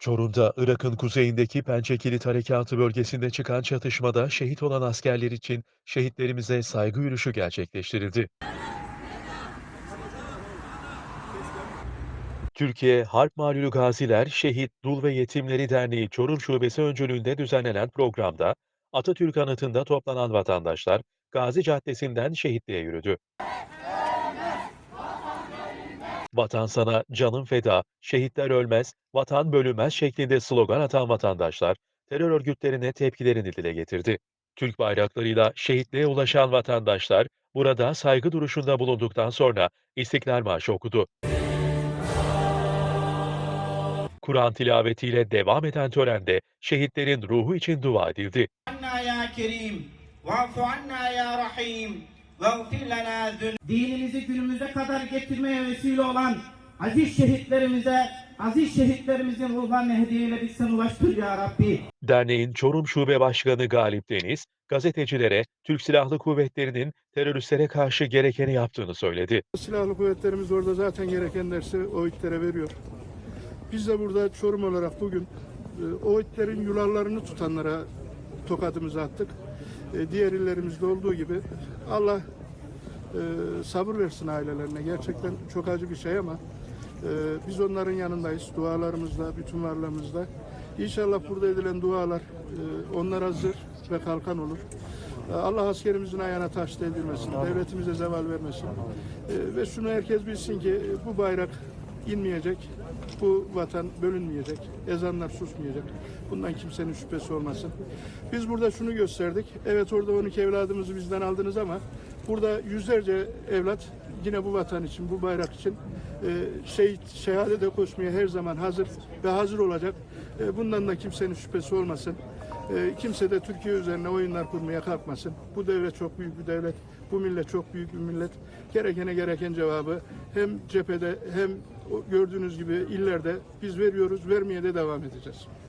Çorum'da Irak'ın kuzeyindeki Pençekilit Harekatı bölgesinde çıkan çatışmada şehit olan askerler için şehitlerimize saygı yürüyüşü gerçekleştirildi. Türkiye Harp Malulu Gaziler, Şehit, Dul ve Yetimleri Derneği Çorum Şubesi öncülüğünde düzenlenen programda Atatürk anıtında toplanan vatandaşlar Gazi Caddesi'nden şehitliğe yürüdü vatan sana canım feda, şehitler ölmez, vatan bölünmez şeklinde slogan atan vatandaşlar terör örgütlerine tepkilerini dile getirdi. Türk bayraklarıyla şehitliğe ulaşan vatandaşlar burada saygı duruşunda bulunduktan sonra İstiklal Marşı okudu. Kur'an tilavetiyle devam eden törende şehitlerin ruhu için dua edildi. Dinimizi günümüze kadar getirmeye vesile olan aziz şehitlerimize, aziz şehitlerimizin ruhlarına hediyeyle bitsen ulaştır ya Rabbi. Derneğin Çorum Şube Başkanı Galip Deniz, gazetecilere Türk Silahlı Kuvvetleri'nin teröristlere karşı gerekeni yaptığını söyledi. Silahlı kuvvetlerimiz orada zaten gereken dersi OİT'lere veriyor. Biz de burada Çorum olarak bugün e, OİT'lerin yularlarını tutanlara tokadımızı attık. E, Diğer illerimizde olduğu gibi Allah e, sabır versin ailelerine. Gerçekten çok acı bir şey ama e, biz onların yanındayız. Dualarımızla, bütün varlığımızla. İnşallah burada edilen dualar e, onlara zırh ve kalkan olur. E, Allah askerimizin ayağına taş değdirmesin, devletimize zeval vermesin. Ve şunu herkes bilsin ki bu bayrak inmeyecek, bu vatan bölünmeyecek, ezanlar susmayacak. Bundan kimsenin şüphesi olmasın. Biz burada şunu gösterdik. Evet orada 12 evladımızı bizden aldınız ama burada yüzlerce evlat yine bu vatan için, bu bayrak için e, şehit, şehadete koşmaya her zaman hazır ve hazır olacak. E, Bundan da kimsenin şüphesi olmasın. E, Kimse de Türkiye üzerine oyunlar kurmaya kalkmasın. Bu devlet çok büyük bir devlet. Bu millet çok büyük bir millet. Gerekene gereken cevabı hem cephede hem gördüğünüz gibi illerde biz veriyoruz, vermeye de devam edeceğiz.